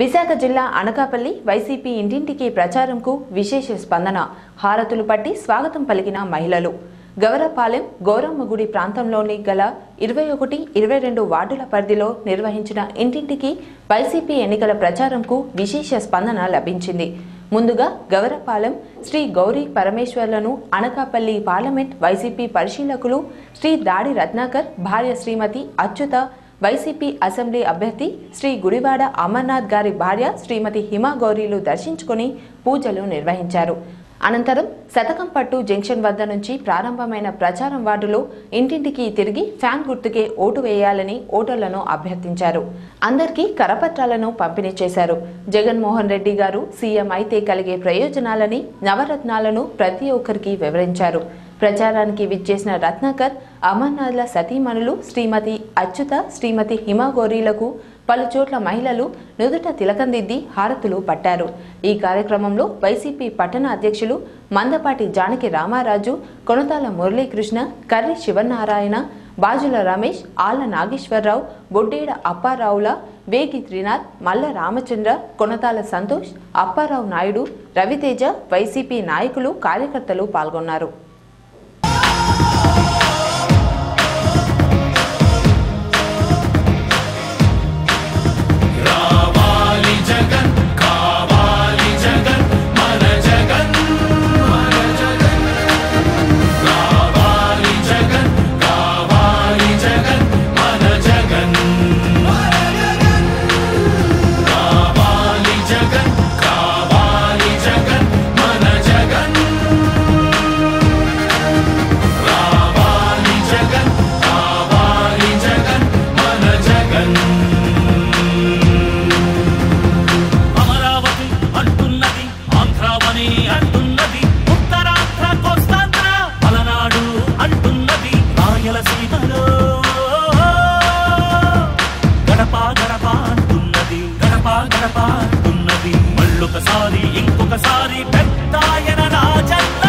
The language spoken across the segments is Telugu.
విశాఖ జిల్లా అనకాపల్లి వైసీపీ ఇంటింటికి ప్రచారంకు విశేష స్పందన. హారతులు పట్టి స్వాగతం పలికిన మహిళలు. గవరపాలెం గౌరమ్మగుడి ప్రాంతంలోని గల ఇరవై ఒకటి ఇరవై రెండు వార్డుల పరిధిలో నిర్వహించిన ఇంటింటికి వైసీపీ ఎన్నికల ప్రచారంకు విశేష స్పందన లభించింది. ముందుగా గవరపాలెం శ్రీ గౌరీ పరమేశ్వర్లను అనకాపల్లి పార్లమెంట్ వైసీపీ పరిశీలకులు శ్రీ దాడి రత్నాకర్ భార్య శ్రీమతి అచ్యుత వైసీపీ అసెంబ్లీ అభ్యర్థి శ్రీ గుడివాడ అమర్నాథ్ గారి భార్య శ్రీమతి హిమా గౌరీలు దర్శించుకుని పూజలు నిర్వహించారు. అనంతరం శతకంపట్టు జంక్షన్ వద్ద నుంచి ప్రారంభమైన ప్రచారం వార్డులో ఇంటింటికి తిరిగి ఫ్యాన్ గుర్తుకే ఓటు వేయాలని ఓటర్లను అభ్యర్థించారు. అందరికీ కరపత్రాలను పంపిణీ చేశారు. జగన్మోహన్ రెడ్డి గారు సీఎం అయితే కలిగే ప్రయోజనాలని నవరత్నాలను ప్రతి ఒక్కరికి వివరించారు. ప్రచారానికి విచ్చేసిన రత్నాకర్ అమర్నాథ్ల సతీమణులు శ్రీమతి అచ్యుత శ్రీమతి హిమాగోరీలకు పలు చోట్ల మహిళలు నుదుట తిలకందిద్ది హారతులు పట్టారు. ఈ కార్యక్రమంలో వైసీపీ పట్టణ అధ్యక్షులు మందపాటి జానకి రామారాజు కొనతాల మురళీకృష్ణ కర్రి శివనారాయణ బాజుల రమేష్ ఆళ్ళ నాగేశ్వరరావు బొడ్డేడ అప్పారావుల వేగి త్రినాథ్ మల్ల రామచంద్ర కొనతాల సంతోష్ అప్పారావు నాయుడు రవితేజ వైసీపీ నాయకులు కార్యకర్తలు పాల్గొన్నారు. పాడుతున్నది. మళ్ళొకసారి ఇంకొకసారి పెద్దాయన రాజన్న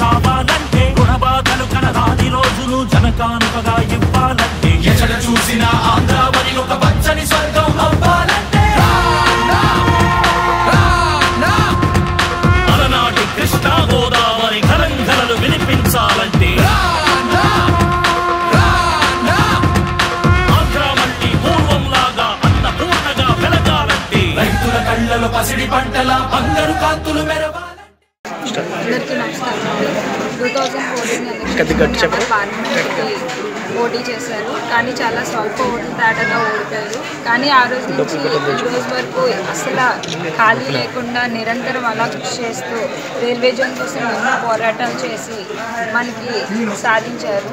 కావాలంటే గుణబాధలు కనరాని రోజులు జనకానుకగా ఇవ్వాలంటే ఎక్కడ చూసినా ఆంధ్రావని ఒక పచ్చని స్వర్గం అవ్వాలంటే. అలనాటి కృష్ణా గోదావరి కలంకలలు వినిపించాలంటే. పూర్వంలాగా కళ్ళలో పసిడి పంటల బంగారు కాంతులు మెరవాలి అందరికీ నమస్కారం. టూ థౌజండ్ ఫోర్టీన్ ఎలక్షన్ పార్లమెంట్కి పోటీ చేశారు. కానీ చాలా స్వల్ప ఓట్ల తేడాగా ఓడిపోయారు. కానీ ఆ రోజు నుంచి ఈ రోజు వరకు అసలు ఖాళీ లేకుండా నిరంతరం అలా కృషి చేస్తూ రైల్వే జోన్ కోసం ఎన్నో పోరాటాలు చేసి మనకి సాధించారు.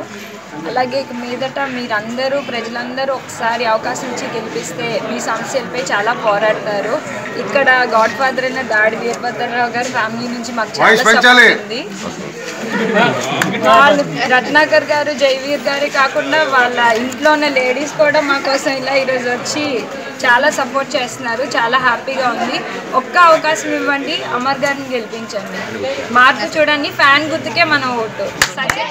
అలాగే ఇక మీదట మీరందరూ ప్రజలందరూ ఒకసారి అవకాశం ఇచ్చి గెలిపిస్తే మీ సమస్యలపై చాలా పోరాడతారు. ఇక్కడ గాడ్ ఫాదర్ అయిన దాడి వీరభద్రరావు గారి ఫ్యామిలీ నుంచి మాకు చాలా. సపోర్ట్ ఉంది. వాళ్ళు రత్నాకర్ గారు జైవీర్ గారే కాకుండా వాళ్ళ ఇంట్లో ఉన్న లేడీస్ కూడా మా కోసం ఇలా ఈరోజు వచ్చి చాలా సపోర్ట్ చేస్తున్నారు. చాలా హ్యాపీగా ఉంది. ఒక్క అవకాశం ఇవ్వండి. అమర్ గారిని గెలిపించండి. మార్పు చూడండి. ఫ్యాన్ గుర్తుకే మన ఓటు. సరే.